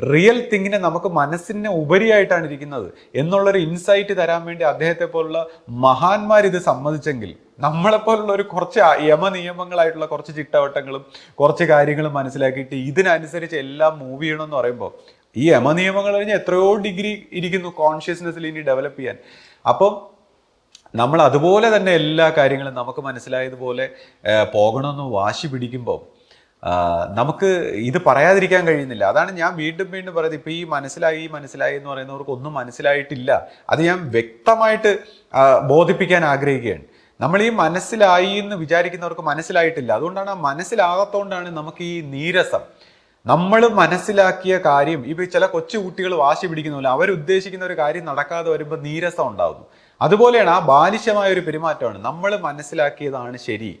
റിയൽ തിങ്ങിനെ നമുക്ക് മനസ്സിനെ ഉപരിയായിട്ടാണ് ഇരിക്കുന്നത് എന്നുള്ളൊരു ഇൻസൈറ്റ് തരാൻ വേണ്ടി അദ്ദേഹത്തെ പോലുള്ള മഹാന്മാർ ഇത് സമ്മതിച്ചെങ്കിൽ നമ്മളെപ്പോലുള്ള ഒരു കുറച്ച് യമനിയമങ്ങളായിട്ടുള്ള കുറച്ച് ചിട്ടവട്ടങ്ങളും കുറച്ച് കാര്യങ്ങളും മനസ്സിലാക്കിയിട്ട് ഇതിനനുസരിച്ച് എല്ലാം മൂവ് ചെയ്യണമെന്ന് പറയുമ്പോൾ ഈ യമനിയമങ്ങൾ കഴിഞ്ഞ് എത്രയോ ഡിഗ്രി ഇരിക്കുന്നു കോൺഷ്യസ്നെസ്സിൽ ഇനി ഡെവലപ്പ് ചെയ്യാൻ. അപ്പം നമ്മൾ അതുപോലെ തന്നെ എല്ലാ കാര്യങ്ങളും നമുക്ക് മനസ്സിലായതുപോലെ പോകണമെന്ന് വാശി പിടിക്കുമ്പോൾ നമുക്ക് ഇത് പറയാതിരിക്കാൻ കഴിയുന്നില്ല. അതാണ് ഞാൻ വീണ്ടും വീണ്ടും പറയുന്നത്. ഇപ്പം ഈ മനസ്സിലായി മനസ്സിലായി എന്ന് പറയുന്നവർക്ക് ഒന്നും മനസ്സിലായിട്ടില്ല. അത് ഞാൻ വ്യക്തമായിട്ട് ബോധിപ്പിക്കാൻ ആഗ്രഹിക്കുകയാണ്. നമ്മൾ ഈ മനസ്സിലായി എന്ന് വിചാരിക്കുന്നവർക്ക് മനസ്സിലായിട്ടില്ല. അതുകൊണ്ടാണ് ആ മനസ്സിലാകാത്തതുകൊണ്ടാണ് നമുക്ക് ഈ നീരസം. നമ്മൾ മനസ്സിലാക്കിയ കാര്യം ഇപ്പൊ ചില കൊച്ചു കുട്ടികൾ വാശി പിടിക്കുന്നില്ല അവർ ഉദ്ദേശിക്കുന്ന ഒരു കാര്യം നടക്കാതെ വരുമ്പോൾ നീരസം ഉണ്ടാകുന്നു അതുപോലെയാണ് ആ ബാലിശമായ ഒരു പെരുമാറ്റമാണ്. നമ്മൾ മനസ്സിലാക്കിയതാണ് ശരി.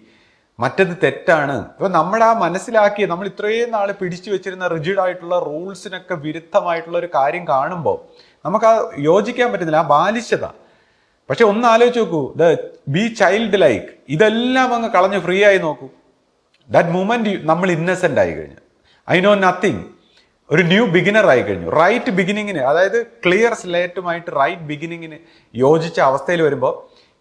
മറ്റത് തെറ്റാണ്. ഇപ്പൊ നമ്മൾ ആ മനസ്സിലാക്കി നമ്മൾ ഇത്രയും നാൾ പിടിച്ചു വെച്ചിരുന്ന റിജിഡ് ആയിട്ടുള്ള റൂൾസിനൊക്കെ വിരുദ്ധമായിട്ടുള്ള ഒരു കാര്യം കാണുമ്പോൾ നമുക്ക് ആ യോജിക്കാൻ പറ്റുന്നില്ല. ആ ബാലിശത. പക്ഷെ ഒന്ന് ആലോചിച്ച് നോക്കൂ. ദ ബി ചൈൽഡ് ലൈക്ക് ഇതെല്ലാം അങ്ങ് കളഞ്ഞ് ഫ്രീ ആയി നോക്കൂ. ദാറ്റ് മൂമെന്റ് നമ്മൾ ഇന്നസെന്റ് ആയി കഴിഞ്ഞു. ഐ നോ നത്തിങ് ഒരു ന്യൂ ബിഗിനർ ആയി കഴിഞ്ഞു. റൈറ്റ് ബിഗിനിങ്ങിന് അതായത് ക്ലിയർ സ്ലേറ്റുമായിട്ട് റൈറ്റ് ബിഗിനിങ്ങിന് യോജിച്ച അവസ്ഥയിൽ വരുമ്പോൾ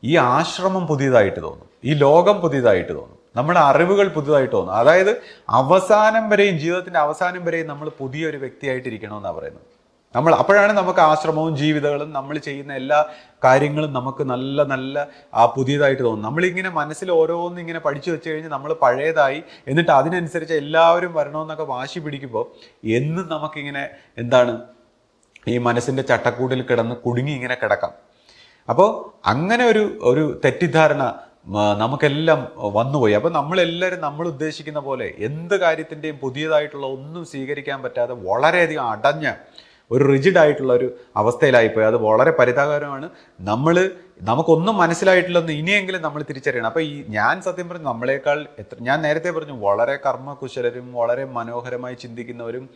ഈ ആശ്രമം പുതിയതായിട്ട് തോന്നും. ഈ ലോകം പുതിയതായിട്ട് തോന്നും. നമ്മുടെ അറിവുകൾ പുതുതായിട്ട് തോന്നും അതായത് അവസാനം വരെയും ജീവിതത്തിന്റെ അവസാനം വരെയും നമ്മൾ പുതിയൊരു വ്യക്തിയായിട്ടിരിക്കണമെന്നാണ് പറയുന്നത്. നമ്മൾ അപ്പോഴാണ് നമുക്ക് ആശ്രമവും ജീവിതങ്ങളും നമ്മൾ ചെയ്യുന്ന എല്ലാ കാര്യങ്ങളും നമുക്ക് നല്ല നല്ല ആ പുതിയതായിട്ട് തോന്നും നമ്മളിങ്ങനെ മനസ്സിൽ ഓരോന്നും ഇങ്ങനെ പഠിച്ചു വെച്ച് കഴിഞ്ഞ് നമ്മൾ പഴയതായി എന്നിട്ട് അതിനനുസരിച്ച് എല്ലാവരും വരണമെന്നൊക്കെ വാശി പിടിക്കുമ്പോൾ എന്നും നമുക്കിങ്ങനെ എന്താണ് ഈ മനസ്സിന്റെ ചട്ടക്കൂടിൽ കിടന്ന് കുടുങ്ങി ഇങ്ങനെ കിടക്കാം. അപ്പോൾ അങ്ങനെ ഒരു ഒരു തെറ്റിദ്ധാരണ നമുക്കെല്ലാം വന്നുപോയി. അപ്പം നമ്മളെല്ലാവരും നമ്മൾ ഉദ്ദേശിക്കുന്ന പോലെ എന്ത് കാര്യത്തിന്റെയും പുതിയതായിട്ടുള്ള ഒന്നും സ്വീകരിക്കാൻ പറ്റാതെ വളരെയധികം അടഞ്ഞ ഒരു റിജിഡ് ആയിട്ടുള്ള ഒരു അവസ്ഥയിലായിപ്പോയി. അത് വളരെ പരിതാപകരമാണ്. നമ്മൾ നമുക്കൊന്നും മനസ്സിലായിട്ടില്ലെന്ന് ഇനിയെങ്കിലും നമ്മൾ തിരിച്ചറിയണം. അപ്പോൾ ഈ ഞാൻ സത്യം പറഞ്ഞു നമ്മളെക്കാൾ എത്ര ഞാൻ നേരത്തെ പറഞ്ഞു വളരെ കർമ്മകുശലരും വളരെ മനോഹരമായി ചിന്തിക്കുന്നവരും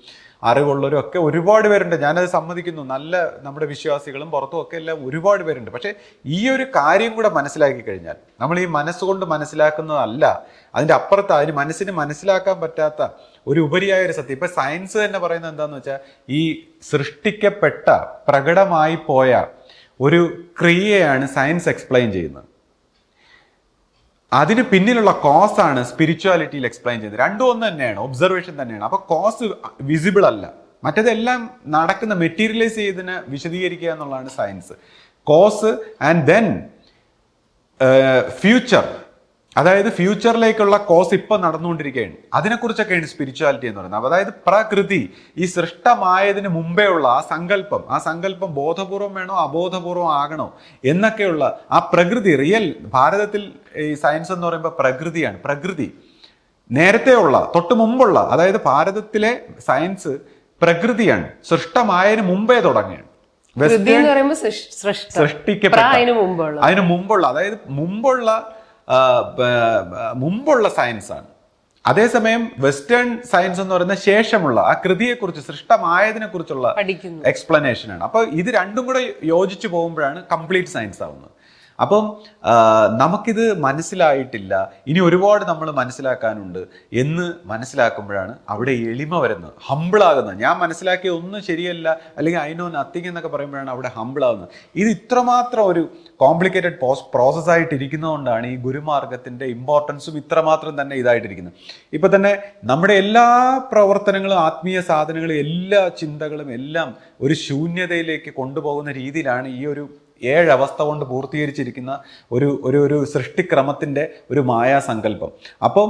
അറിവുള്ളവരും ഒക്കെ ഒരുപാട് പേരുണ്ട്. ഞാനത് സമ്മതിക്കുന്നു. നല്ല നമ്മുടെ വിശ്വാസികളും പുറത്തും ഒക്കെ എല്ലാം ഒരുപാട് പേരുണ്ട്. പക്ഷേ ഈ ഒരു കാര്യം കൂടെ മനസ്സിലാക്കി കഴിഞ്ഞാൽ നമ്മൾ ഈ മനസ്സുകൊണ്ട് മനസ്സിലാക്കുന്നതല്ല അതിന്റെ അപ്പുറത്ത് അതിന് മനസ്സിന് മനസ്സിലാക്കാൻ പറ്റാത്ത ഒരു ഉപരിയായ ഒരു സത്യം. ഇപ്പം സയൻസ് തന്നെ പറയുന്നത് എന്താണെന്ന് വെച്ചാൽ ഈ സൃഷ്ടിക്കപ്പെട്ട പ്രകടമായി പോയ ഒരു ക്രിയയാണ് സയൻസ് എക്സ്പ്ലെയിൻ ചെയ്യുന്നത്. അതിന് പിന്നിലുള്ള കോസ് ആണ് സ്പിരിച്വാലിറ്റിയിൽ എക്സ്പ്ലെയിൻ ചെയ്യുന്നത് രണ്ടും ഒന്ന് തന്നെയാണ് ഒബ്സർവേഷൻ തന്നെയാണ്. അപ്പൊ കോസ് വിസിബിൾ അല്ല. മറ്റതെല്ലാം നടക്കുന്ന മെറ്റീരിയലൈസ് ചെയ്തതിന് വിശദീകരിക്കുക എന്നുള്ളതാണ് science cause and then future അതായത് ഫ്യൂച്ചറിലേക്കുള്ള കോസ് ഇപ്പം നടന്നുകൊണ്ടിരിക്കുകയാണ്. അതിനെക്കുറിച്ചൊക്കെയാണ് സ്പിരിച്വാലിറ്റി എന്ന് പറയുന്നത്. അതായത് പ്രകൃതി ഈ സൃഷ്ടമായതിന് മുമ്പേ ഉള്ള ആ സങ്കല്പം ആ സങ്കല്പം ബോധപൂർവം വേണോ അബോധപൂർവം ആകണോ എന്നൊക്കെയുള്ള ആ പ്രകൃതി റിയൽ ഭാരതത്തിൽ ഈ സയൻസ് എന്ന് പറയുമ്പോൾ പ്രകൃതിയാണ്. പ്രകൃതി. നേരത്തെ ഉള്ള തൊട്ട് മുമ്പുള്ള അതായത് ഭാരതത്തിലെ സയൻസ് പ്രകൃതിയാണ്. സൃഷ്ടമായതിന് മുമ്പേ തുടങ്ങുകയാണ്. സൃഷ്ടിക്കപ്പെട്ട അതിന് മുമ്പുള്ള അതായത് മുമ്പുള്ള മുമ്പുള്ള സയൻസാണ് അതേസമയം വെസ്റ്റേൺ സയൻസ് എന്ന് പറയുന്ന ശേഷമുള്ള ആ കൃതിയെക്കുറിച്ച് സൃഷ്ടമായതിനെ കുറിച്ചുള്ള എക്സ്പ്ലനേഷൻ ആണ്. അപ്പൊ ഇത് രണ്ടും കൂടെ യോജിച്ചു പോകുമ്പോഴാണ് കംപ്ലീറ്റ് സയൻസ് ആവുന്നത്. അപ്പം നമുക്കിത് മനസ്സിലായിട്ടില്ല. ഇനി ഒരുപാട് നമ്മൾ മനസ്സിലാക്കാനുണ്ട് എന്ന് മനസ്സിലാക്കുമ്പോഴാണ് അവിടെ എളിമ വരുന്നത്. ഹമ്പിളാകുന്നത് ഞാൻ മനസ്സിലാക്കിയ ഒന്നും ശരിയല്ല അല്ലെങ്കിൽ അതിനോ നത്തിങ് എന്നൊക്കെ പറയുമ്പോഴാണ് അവിടെ ഹമ്പിളാകുന്നത് ഇത് ഇത്രമാത്രം ഒരു കോംപ്ലിക്കേറ്റഡ് പോസ് പ്രോസസ് ആയിട്ട് ഇരിക്കുന്നതുകൊണ്ടാണ് ഈ ഗുരുമാർഗത്തിന്റെ ഇമ്പോർട്ടൻസും ഇത്രമാത്രം തന്നെ ഇതായിട്ടിരിക്കുന്നത്. ഇപ്പൊ തന്നെ നമ്മുടെ എല്ലാ പ്രവർത്തനങ്ങളും ആത്മീയ സാധനങ്ങളും എല്ലാ ചിന്തകളും എല്ലാം ഒരു ശൂന്യതയിലേക്ക് കൊണ്ടുപോകുന്ന രീതിയിലാണ് ഈ ഒരു ഏഴ് അവസ്ഥ കൊണ്ട് പൂർത്തീകരിച്ചിരിക്കുന്ന ഒരു ഒരു ഒരു സൃഷ്ടിക്രമത്തിന്റെ ഒരു മായാസങ്കല്പം. അപ്പം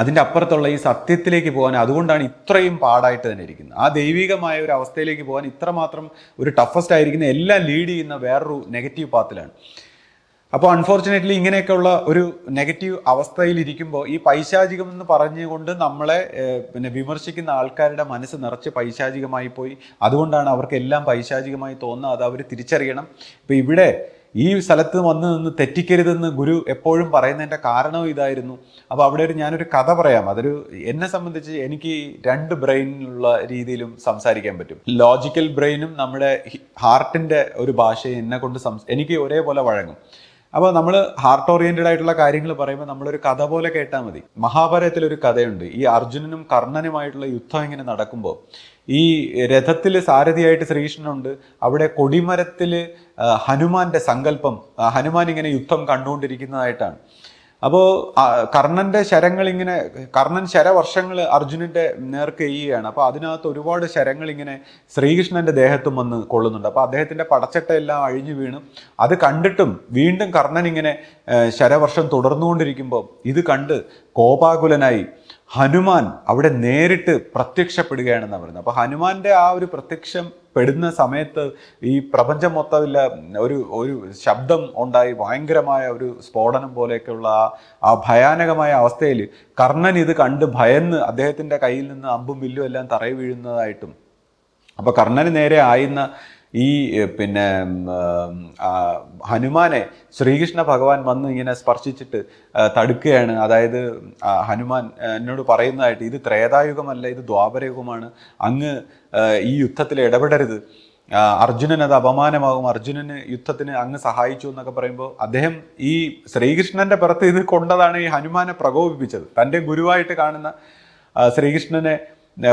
അതിന്റെ അപ്പുറത്തുള്ള ഈ സത്യത്തിലേക്ക് പോകാൻ അതുകൊണ്ടാണ് ഇത്രയും പാടായിട്ട് തന്നെ ഇരിക്കുന്നത്. ആ ദൈവികമായ ഒരു അവസ്ഥയിലേക്ക് പോകാൻ ഇത്രമാത്രം ഒരു ടഫസ്റ്റ് ആയിരിക്കുന്ന എല്ലാം ലീഡ് ചെയ്യുന്ന വേറൊരു നെഗറ്റീവ് പാത്തിലാണ് അപ്പോൾ അൺഫോർച്ചുനേറ്റ്ലി ഇങ്ങനെയൊക്കെയുള്ള ഒരു നെഗറ്റീവ് അവസ്ഥയിൽ ഇരിക്കുമ്പോൾ ഈ പൈശാചികം എന്ന് പറഞ്ഞുകൊണ്ട് നമ്മളെ പിന്നെ വിമർശിക്കുന്ന ആൾക്കാരുടെ മനസ്സ് നിറച്ച് പൈശാചികമായി പോയി. അതുകൊണ്ടാണ് അവർക്ക് എല്ലാം പൈശാചികമായി തോന്നുന്നത്. അത് അവർ തിരിച്ചറിയണം. ഇപ്പം ഇവിടെ ഈ സ്ഥലത്ത് വന്ന് നിന്ന് തെറ്റിക്കരുതെന്ന് ഗുരു എപ്പോഴും പറയുന്നതിന്റെ കാരണവും ഇതായിരുന്നു. അപ്പോൾ അവിടെ ഒരു ഞാനൊരു കഥ പറയാം. അതൊരു എന്നെ സംബന്ധിച്ച് എനിക്ക് രണ്ട് ബ്രെയിനിലുള്ള രീതിയിലും സംസാരിക്കാൻ പറ്റും. ലോജിക്കൽ ബ്രെയിനും നമ്മുടെ ഹാർട്ടിന്റെ ഒരു ഭാഷയും എന്നെ കൊണ്ട് എനിക്ക് ഒരേപോലെ വഴങ്ങും. അപ്പോൾ നമ്മൾ ഹാർട്ട് ഓറിയന്റഡ് ആയിട്ടുള്ള കാര്യങ്ങൾ പറയുമ്പോൾ നമ്മളൊരു കഥ പോലെ കേട്ടാൽ മതി. മഹാഭാരതത്തിൽ ഒരു കഥയുണ്ട്. ഈ അർജുനനും കർണനുമായിട്ടുള്ള യുദ്ധം ഇങ്ങനെ നടക്കുമ്പോൾ ഈ രഥത്തിൽ സാരഥിയായിട്ട് ശ്രീകൃഷ്ണനുണ്ട്. അവിടെ കൊടിമരത്തിൽ ഹനുമാന്റെ സങ്കല്പം ഹനുമാൻ ഇങ്ങനെ യുദ്ധം കണ്ടുകൊണ്ടിരിക്കുന്നതായിട്ടാണ്. അപ്പോൾ കർണന്റെ ശരങ്ങൾ ഇങ്ങനെ കർണൻ ശരവർഷങ്ങൾ അർജുനന്റെ നേർക്ക് ചെയ്യുകയാണ് അപ്പോൾ അതിനകത്ത് ഒരുപാട് ശരങ്ങൾ ഇങ്ങനെ ശ്രീകൃഷ്ണന്റെ ദേഹത്തും വന്ന് കൊള്ളുന്നുണ്ട്. അപ്പോൾ അദ്ദേഹത്തിന്റെ പടച്ചട്ടയെല്ലാം അഴിഞ്ഞു വീണു. അത് കണ്ടിട്ടും വീണ്ടും കർണൻ ഇങ്ങനെ ശരവർഷം തുടർന്നുകൊണ്ടിരിക്കുമ്പോൾ ഇത് കണ്ട് കോപാകുലനായി ഹനുമാൻ അവിടെ നേരിട്ട് പ്രത്യക്ഷപ്പെടുകയാണെന്നാണ് പറയുന്നത്. അപ്പോൾ ഹനുമാന്റെ ആ ഒരു പ്രത്യക്ഷം പെടുന്ന സമയത്ത് ഈ പ്രപഞ്ചം മൊത്തമില്ല ഒരു ഒരു ശബ്ദം ഉണ്ടായി ഭയങ്കരമായ ഒരു സ്ഫോടനം പോലെയൊക്കെയുള്ള ആ ആ ഭയാനകമായ അവസ്ഥയിൽ കർണൻ ഇത് കണ്ട് ഭയന്ന് അദ്ദേഹത്തിന്റെ കയ്യിൽ നിന്ന് അമ്പും വില്ലും എല്ലാം തറയി വീഴുന്നതായിട്ടും. അപ്പോൾ കർണന് നേരെ ആയുന്ന ഈ പിന്നെ ഹനുമാനെ ശ്രീകൃഷ്ണ ഭഗവാൻ വന്ന് ഇങ്ങനെ സ്പർശിച്ചിട്ട് തടുക്കുകയാണ്. അതായത് ഹനുമാൻ എന്നോട് പറയുന്നതായിട്ട് ഇത് ത്രേതായുഗമല്ല ഇത് ദ്വാപരയുഗമാണ്. അങ്ങ് ഈ യുദ്ധത്തിൽ ഇടപെടരുത്. അർജുനൻ അത് അപമാനമാകും. അർജുനന് യുദ്ധത്തിന് അങ്ങ് സഹായിച്ചു എന്നൊക്കെ പറയുമ്പോൾ അദ്ദേഹം ഈ ശ്രീകൃഷ്ണന്റെ പുറത്ത് ഇത് കൊണ്ടതാണ് ഈ ഹനുമാനെ പ്രകോപിപ്പിച്ചത്. തന്റെ ഗുരുവായിട്ട് കാണുന്ന ശ്രീകൃഷ്ണനെ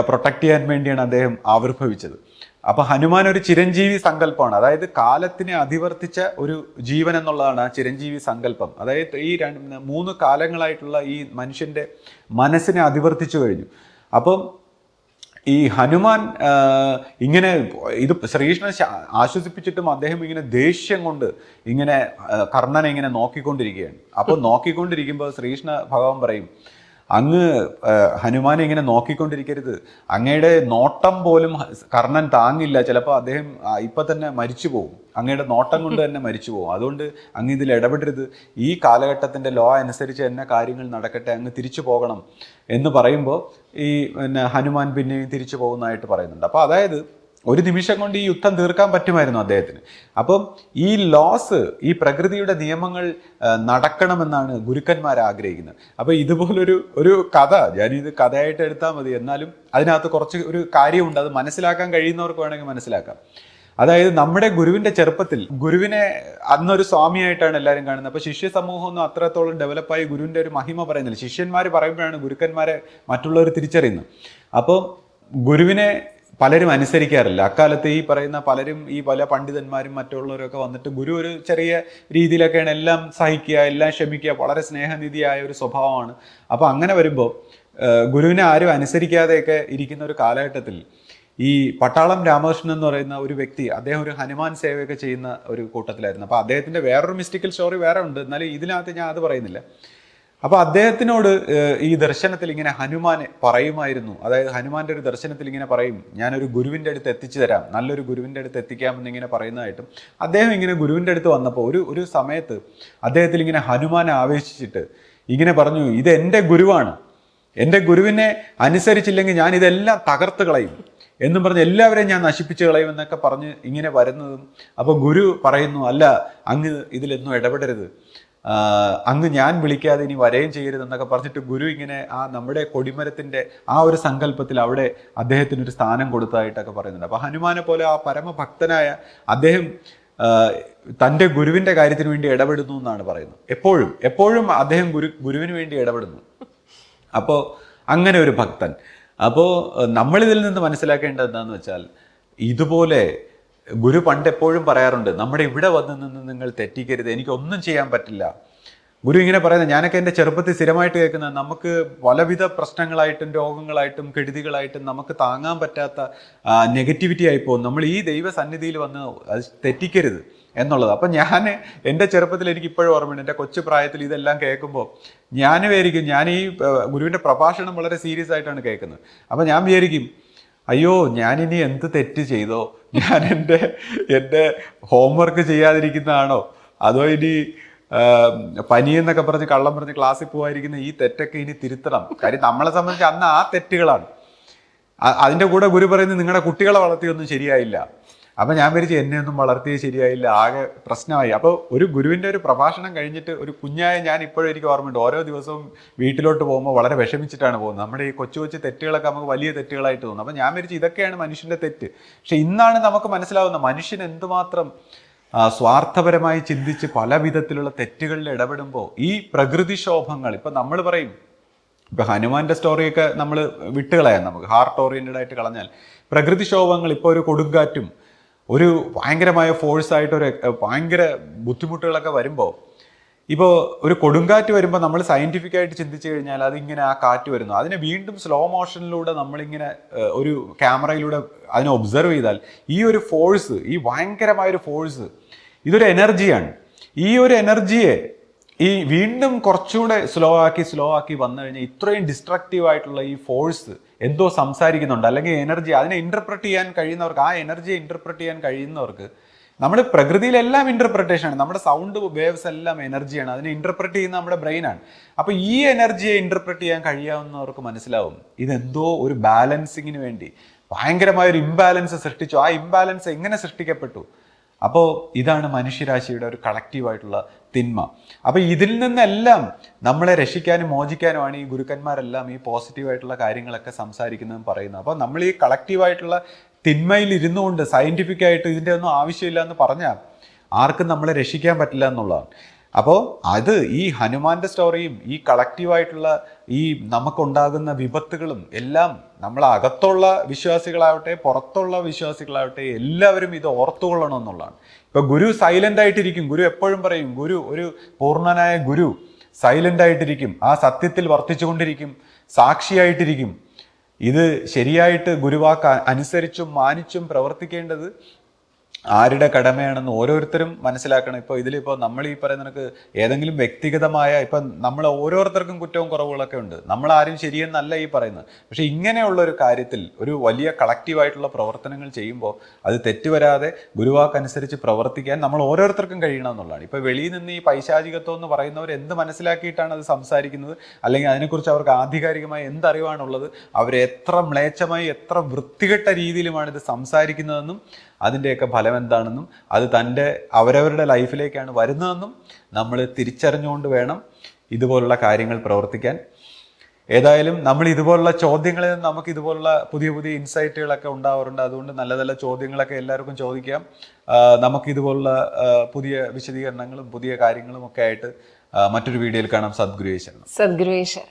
പ്രൊട്ടക്ട് ചെയ്യാൻ വേണ്ടിയാണ് അദ്ദേഹം ആവിർഭവിച്ചത്. അപ്പൊ ഹനുമാൻ ഒരു ചിരഞ്ജീവി സങ്കല്പമാണ്. അതായത് കാലത്തിനെ അധിവർത്തിച്ച ഒരു ജീവൻ എന്നുള്ളതാണ് ആ ചിരഞ്ജീവി സങ്കല്പം. അതായത് ഈ രണ്ട് മൂന്ന് കാലങ്ങളായിട്ടുള്ള ഈ മനുഷ്യന്റെ മനസ്സിനെ അധിവർത്തിച്ചു കഴിഞ്ഞു. അപ്പം ഈ ഹനുമാൻ ഇങ്ങനെ ഇത് ശ്രീകൃഷ്ണൻ ആശ്വസിപ്പിച്ചിട്ടും അദ്ദേഹം ഇങ്ങനെ ദേഷ്യം കൊണ്ട് ഇങ്ങനെ കർണനെ ഇങ്ങനെ നോക്കിക്കൊണ്ടിരിക്കുകയാണ്. അപ്പോൾ നോക്കിക്കൊണ്ടിരിക്കുമ്പോൾ ശ്രീകൃഷ്ണ ഭഗവാൻ പറയും അങ്ങ് ഹനുമാനെ ഇങ്ങനെ നോക്കിക്കൊണ്ടിരിക്കരുത്. അങ്ങയുടെ നോട്ടം പോലും കർണൻ താങ്ങില്ല. ചിലപ്പോൾ അദ്ദേഹം ഇപ്പം തന്നെ മരിച്ചു പോകും അങ്ങയുടെ നോട്ടം കൊണ്ട് തന്നെ മരിച്ചു പോകും അതുകൊണ്ട് അങ്ങ് ഇതിൽ ഇടപെടരുത്. ഈ കാലഘട്ടത്തിന്റെ ലോ അനുസരിച്ച് തന്നെ കാര്യങ്ങൾ നടക്കട്ടെ അങ്ങ് തിരിച്ചു പോകണം എന്ന് പറയുമ്പോൾ ഈ പിന്നെ ഹനുമാൻ പിന്നെയും തിരിച്ചു പോകുന്നതായിട്ട് പറയുന്നുണ്ട്. അപ്പോൾ അതായത് ഒരു നിമിഷം കൊണ്ട് ഈ യുദ്ധം തീർക്കാൻ പറ്റുമായിരുന്നു അദ്ദേഹത്തിന്. അപ്പം ഈ ലോസ് ഈ പ്രകൃതിയുടെ നിയമങ്ങൾ നടക്കണമെന്നാണ് ഗുരുക്കന്മാർ ആഗ്രഹിക്കുന്നത്. അപ്പൊ ഇതുപോലൊരു ഒരു കഥ ഞാനിത് കഥയായിട്ട് എടുത്താൽ മതി. എന്നാലും അതിനകത്ത് കുറച്ച് ഒരു കാര്യമുണ്ട്. അത് മനസ്സിലാക്കാൻ കഴിയുന്നവർക്ക് വേണമെങ്കിൽ മനസ്സിലാക്കാം. അതായത് നമ്മുടെ ഗുരുവിന്റെ ചെറുപ്പത്തിൽ ഗുരുവിനെ അന്നൊരു സ്വാമിയായിട്ടാണ് എല്ലാവരും കാണുന്നത്. അപ്പോൾ ശിഷ്യ സമൂഹമൊന്നും അത്രത്തോളം ഡെവലപ്പായി ഗുരുവിന്റെ ഒരു മഹിമ പറയുന്നില്ല. ശിഷ്യന്മാർ പറയുമ്പോഴാണ് ഗുരുക്കന്മാരെ മറ്റുള്ളവർ തിരിച്ചറിയുന്നത്. അപ്പോൾ ഗുരുവിനെ പലരും അനുസരിക്കാറില്ല. അക്കാലത്ത് ഈ പറയുന്ന പലരും ഈ പല പണ്ഡിതന്മാരും മറ്റുള്ളവരൊക്കെ വന്നിട്ട് ഗുരു ഒരു ചെറിയ രീതിയിലൊക്കെയാണ് എല്ലാം സഹിക്കുക എല്ലാം ക്ഷമിക്കുക വളരെ സ്നേഹനിധിയായ ഒരു സ്വഭാവമാണ്. അപ്പോൾ അങ്ങനെ വരുമ്പോൾ ഗുരുവിനെ ആരും അനുസരിക്കാതെയൊക്കെ ഇരിക്കുന്ന ഒരു കാലഘട്ടത്തിൽ ഈ പട്ടാളം രാമകൃഷ്ണൻ എന്ന് പറയുന്ന ഒരു വ്യക്തി അദ്ദേഹം ഒരു ഹനുമാൻ സേവയൊക്കെ ചെയ്യുന്ന ഒരു കൂട്ടത്തിലായിരുന്നു. അപ്പോൾ അദ്ദേഹത്തിന്റെ വേറൊരു മിസ്റ്റിക്കൽ സ്റ്റോറി വേറെ ഉണ്ട്. എന്നാലും ഇതിനകത്ത് ഞാൻ അത് പറയുന്നില്ല. അപ്പോൾ അദ്ദേഹത്തിനോട് ഈ ദർശനത്തിൽ ഇങ്ങനെ ഹനുമാൻ പറയുമായിരുന്നു. അതായത് ഹനുമാന്റെ ഒരു ദർശനത്തിൽ ഇങ്ങനെ പറയും ഞാനൊരു ഗുരുവിന്റെ അടുത്ത് എത്തിച്ചു തരാം. നല്ലൊരു ഗുരുവിന്റെ അടുത്ത് എത്തിക്കാമെന്ന് ഇങ്ങനെ പറയുന്നതായിട്ടും അദ്ദേഹം ഇങ്ങനെ ഗുരുവിന്റെ അടുത്ത് വന്നപ്പോൾ ഒരു ഒരു സമയത്ത് അദ്ദേഹത്തിൽ ഇങ്ങനെ ഹനുമാനെ ആവേശിച്ചിട്ട് ഇങ്ങനെ പറഞ്ഞു ഇത് എന്റെ ഗുരുവാണ്. എന്റെ ഗുരുവിനെ അനുസരിച്ചില്ലെങ്കിൽ ഞാൻ ഇതെല്ലാം തകർത്ത് കളയും. എന്നും പറഞ്ഞ് എല്ലാവരെയും ഞാൻ നശിപ്പിച്ച് കളയും എന്നൊക്കെ പറഞ്ഞ് ഇങ്ങനെ വരുന്നതും അപ്പോൾ ഗുരു പറയുന്നു അല്ല അങ്ങ് ഇതിലൊന്നും ഇടപെടരുത്. അങ്ങ് ഞാൻ വിളിക്കാതെ ഇനി വരെയും ചെയ്യരുതെന്നൊക്കെ പറഞ്ഞിട്ട് ഗുരു ഇങ്ങനെ ആ നമ്മുടെ കൊടിമരത്തിന്റെ ആ ഒരു സങ്കല്പത്തിൽ അവിടെ അദ്ദേഹത്തിന് ഒരു സ്ഥാനം കൊടുത്തതായിട്ടൊക്കെ പറയുന്നുണ്ട്. അപ്പൊ ഹനുമാനെ പോലെ ആ പരമഭക്തനായ അദ്ദേഹം തന്റെ ഗുരുവിന്റെ കാര്യത്തിന് വേണ്ടി ഇടപെടുന്നു എന്നാണ് പറയുന്നത്. എപ്പോഴും എപ്പോഴും അദ്ദേഹം ഗുരു ഗുരുവിന് വേണ്ടി ഇടപെടുന്നു. അപ്പോൾ അങ്ങനെ ഒരു ഭക്തൻ. അപ്പോൾ നമ്മളിതിൽ നിന്ന് മനസ്സിലാക്കേണ്ടത് എന്താണെന്ന് വെച്ചാൽ ഇതുപോലെ ഗുരു പണ്ട് എപ്പോഴും പറയാറുണ്ട് നമ്മുടെ ഇവിടെ വന്ന് നിന്ന് നിങ്ങൾ തെറ്റിക്കരുത് എനിക്കൊന്നും ചെയ്യാൻ പറ്റില്ല. ഗുരു ഇങ്ങനെ പറയുന്നത് ഞാനൊക്കെ എന്റെ ചെറുപ്പത്തിൽ സ്ഥിരമായിട്ട് കേൾക്കുന്നത് നമുക്ക് പലവിധ പ്രശ്നങ്ങളായിട്ടും രോഗങ്ങളായിട്ടും കെടുതികളായിട്ടും നമുക്ക് താങ്ങാൻ പറ്റാത്ത നെഗറ്റിവിറ്റി ആയി പോകും നമ്മൾ ഈ ദൈവ സന്നിധിയിൽ വന്ന് അത് തെറ്റിക്കരുത് എന്നുള്ളത്. അപ്പം ഞാൻ എന്റെ ചെറുപ്പത്തിൽ എനിക്ക് ഇപ്പോഴും ഓർമ്മയുണ്ട് എന്റെ കൊച്ചു പ്രായത്തിൽ ഇതെല്ലാം കേൾക്കുമ്പോൾ ഞാൻ വിചാരിക്കും ഞാൻ ഈ ഗുരുവിന്റെ പ്രഭാഷണം വളരെ സീരിയസ് ആയിട്ടാണ് കേൾക്കുന്നത്. അപ്പം ഞാൻ വിചാരിക്കും അയ്യോ ഞാനിനി എന്ത് തെറ്റ് ചെയ്തോ? ഞാൻ എന്റെ എന്റെ ഹോംവർക്ക് ചെയ്യാതിരിക്കുന്നതാണോ? അതോ ഇനി പനി എന്നൊക്കെ പറഞ്ഞ് കള്ളം പറഞ്ഞ് ക്ലാസ്സിൽ പോകാതിരിക്കുന്ന ഈ തെറ്റൊക്കെ ഇനി തിരുത്തണം. കാര്യം നമ്മളെ സംബന്ധിച്ച് അന്ന് ആ തെറ്റുകളാണ്. അതിന്റെ കൂടെ ഗുരു പറയുന്നത് നിങ്ങളുടെ കുട്ടികളെ വളർത്തിയൊന്നും ശരിയായില്ല. അപ്പൊ ഞാൻ വിചാരിച്ചു എന്നെ ഒന്നും വളർത്തിയത് ശരിയായില്ല ആകെ പ്രശ്നമായി. അപ്പോൾ ഒരു ഗുരുവിന്റെ ഒരു പ്രഭാഷണം കഴിഞ്ഞിട്ട് ഒരു കുഞ്ഞായ ഞാൻ ഇപ്പോഴും എനിക്ക് ഓർമ്മയുണ്ട്. ഓരോ ദിവസവും വീട്ടിലോട്ട് പോകുമ്പോൾ വളരെ വിഷമിച്ചിട്ടാണ് പോകുന്നത്. നമ്മുടെ ഈ കൊച്ചു കൊച്ചു തെറ്റുകളൊക്കെ നമുക്ക് വലിയ തെറ്റുകളായിട്ട് തോന്നും. അപ്പൊ ഞാൻ വിചാരിച്ചു ഇതൊക്കെയാണ് മനുഷ്യന്റെ തെറ്റ്. പക്ഷെ ഇന്നാണ് നമുക്ക് മനസ്സിലാവുന്നത് മനുഷ്യൻ എന്തുമാത്രം സ്വാർത്ഥപരമായി ചിന്തിച്ച് പല വിധത്തിലുള്ള തെറ്റുകളിൽ ഇടപെടുമ്പോൾ ഈ പ്രകൃതിക്ഷോഭങ്ങൾ ഇപ്പൊ നമ്മൾ പറയും ഇപ്പൊ ഹനുമാന്റെ സ്റ്റോറിയൊക്കെ നമ്മൾ വിട്ടുകളയാം നമുക്ക്. ഹാർട്ട് ഓറിയന്റഡ് ആയിട്ട് കളഞ്ഞാൽ. പ്രകൃതിക്ഷോഭങ്ങൾ ഇപ്പോൾ ഒരു കൊടുങ്കാറ്റും ഒരു ഭയങ്കരമായ ഫോഴ്സ് ആയിട്ട് ഒരു ഭയങ്കര ബുദ്ധിമുട്ടുകളൊക്കെ വരുമ്പോൾ ഇപ്പോൾ ഒരു കൊടുങ്കാറ്റ് വരുമ്പോൾ നമ്മൾ സയന്റിഫിക് ആയിട്ട് ചിന്തിച്ചു കഴിഞ്ഞാൽ അതിങ്ങനെ ആ കാറ്റ് വരുന്നു. അതിനെ വീണ്ടും സ്ലോ മോഷനിലൂടെ നമ്മളിങ്ങനെ ഒരു ക്യാമറയിലൂടെ അതിനെ ഒബ്സർവ് ചെയ്താൽ ഈ ഒരു ഫോഴ്സ് ഈ ഭയങ്കരമായ ഒരു ഫോഴ്സ് ഇതൊരു എനർജിയാണ് ഈ ഒരു എനർജിയെ ഈ വീണ്ടും കുറച്ചുകൂടെ സ്ലോ ആക്കി സ്ലോ ആക്കി വന്നു കഴിഞ്ഞാൽ ഇത്രയും ഡിസ്ട്രക്റ്റീവ് ആയിട്ടുള്ള ഈ ഫോഴ്സ് എന്തോ സംസാരിക്കുന്നുണ്ട്. അല്ലെങ്കിൽ എനർജി അതിനെ ഇന്റർപ്രറ്റ് ചെയ്യാൻ കഴിയുന്നവർക്ക് ആ എനർജി ഇന്റർപ്രറ്റ് ചെയ്യാൻ കഴിയുന്നവർക്ക് നമ്മൾ പ്രകൃതിയിലെല്ലാം ഇന്റർപ്രറ്റേഷനാണ് നമ്മുടെ സൗണ്ട് വേവ്സ് എല്ലാം എനർജിയാണ് അതിനെ ഇന്റർപ്രറ്റ് ചെയ്യുന്ന നമ്മുടെ ബ്രെയിനാണ് അപ്പോൾ ഈ എനർജിയെ ഇന്റർപ്രറ്റ് ചെയ്യാൻ കഴിയാവുന്നവർക്ക് മനസ്സിലാവും ഇതെന്തോ ഒരു ബാലൻസിങ്ങിന് വേണ്ടി ഭയങ്കരമായ ഒരു ഇംബാലൻസ് സൃഷ്ടിച്ചു. ആ ഇംബാലൻസ് എങ്ങനെ സൃഷ്ടിക്കപ്പെട്ടു? അപ്പോൾ ഇതാണ് മനുഷ്യരാശിയുടെ ഒരു കളക്റ്റീവായിട്ടുള്ള തിന്മ. അപ്പോൾ ഇതിൽ നിന്നെല്ലാം നമ്മളെ രക്ഷിക്കാനും മോചിക്കാനുമാണ് ഈ ഗുരുക്കന്മാരെല്ലാം ഈ പോസിറ്റീവായിട്ടുള്ള കാര്യങ്ങളൊക്കെ സംസാരിക്കുന്നതും പറയുന്നത്. അപ്പോൾ നമ്മൾ ഈ കളക്റ്റീവായിട്ടുള്ള തിന്മയിൽ ഇരുന്നുകൊണ്ട് സയന്റിഫിക് ആയിട്ട് ഇതിന്റെ ഒന്നും ആവശ്യമില്ല എന്ന് പറഞ്ഞാൽ ആർക്കും നമ്മളെ രക്ഷിക്കാൻ പറ്റില്ല എന്നുള്ളതാണ്. അപ്പോൾ അത് ഈ ഹനുമാന്റെ സ്റ്റോറിയും ഈ കളക്റ്റീവായിട്ടുള്ള ഈ നമുക്കുണ്ടാകുന്ന വിപത്തുകളും എല്ലാം നമ്മളെ അകത്തുള്ള വിശ്വാസികളാവട്ടെ പുറത്തുള്ള വിശ്വാസികളാവട്ടെ എല്ലാവരും ഇത് ഓർത്തുകൊള്ളണം എന്നുള്ളതാണ് ഇപ്പൊ ഗുരു സൈലന്റ് ആയിട്ടിരിക്കും. ഗുരു എപ്പോഴും പറയും ഗുരു ഒരു പൂർണനായ ഗുരു സൈലന്റ് ആയിട്ടിരിക്കും. ആ സത്യത്തിൽ വർത്തിച്ചുകൊണ്ടിരിക്കും. സാക്ഷിയായിട്ടിരിക്കും. ഇത് ശരിയായിട്ട് ഗുരുവാക്ക അനുസരിച്ചും മാനിച്ചും പ്രവർത്തിക്കേണ്ടത് ആരുടെ കടമയാണെന്ന് ഓരോരുത്തരും മനസ്സിലാക്കണം. ഇപ്പോൾ ഇതിലിപ്പോൾ നമ്മൾ ഈ പറയുന്ന നിനക്ക് ഏതെങ്കിലും വ്യക്തിഗതമായ ഇപ്പം നമ്മൾ ഓരോരുത്തർക്കും കുറ്റവും കുറവുകളൊക്കെ ഉണ്ട്. നമ്മൾ ആരും ശരിയെന്നല്ല ഈ പറയുന്നത്. പക്ഷെ ഇങ്ങനെയുള്ള ഒരു കാര്യത്തിൽ ഒരു വലിയ കളക്റ്റീവായിട്ടുള്ള പ്രവർത്തനങ്ങൾ ചെയ്യുമ്പോൾ അത് തെറ്റുവരാതെ ഗുരുവാക്കനുസരിച്ച് പ്രവർത്തിക്കാൻ നമ്മൾ ഓരോരുത്തർക്കും കഴിയണം എന്നുള്ളതാണ്. ഇപ്പോൾ വെളിയിൽ നിന്ന് ഈ പൈശാചികത്വം എന്ന് പറയുന്നവർ എന്ത് മനസ്സിലാക്കിയിട്ടാണ് അത് സംസാരിക്കുന്നത്? അല്ലെങ്കിൽ അതിനെക്കുറിച്ച് അവർക്ക് ആധികാരികമായി എന്തറിവാണുള്ളത്? അവരെത്ര മ്ലേച്ഛമായി എത്ര വൃത്തികെട്ട രീതിയിലുമാണ് ഇത് സംസാരിക്കുന്നതെന്നും അതിന്റെയൊക്കെ ഫലം എന്താണെന്നും അത് തന്റെ അവരവരുടെ ലൈഫിലേക്കാണ് വരുന്നതെന്നും നമ്മൾ തിരിച്ചറിഞ്ഞുകൊണ്ട് വേണം ഇതുപോലുള്ള കാര്യങ്ങൾ പ്രവർത്തിക്കാൻ. ഏതായാലും നമ്മൾ ഇതുപോലുള്ള ചോദ്യങ്ങളിൽ നിന്ന് നമുക്ക് ഇതുപോലുള്ള പുതിയ പുതിയ ഇൻസൈറ്റുകളൊക്കെ ഉണ്ടാവാറുണ്ട്. അതുകൊണ്ട് നല്ല നല്ല ചോദ്യങ്ങളൊക്കെ എല്ലാവർക്കും ചോദിക്കാം. നമുക്ക് ഇതുപോലുള്ള പുതിയ വിശദീകരണങ്ങളും പുതിയ കാര്യങ്ങളും ഒക്കെ ആയിട്ട് മറ്റൊരു വീഡിയോയിൽ കാണാം. സദ്ഗുരുവേശ്വരൻ സദ്ഗുരുവേശ്വരൻ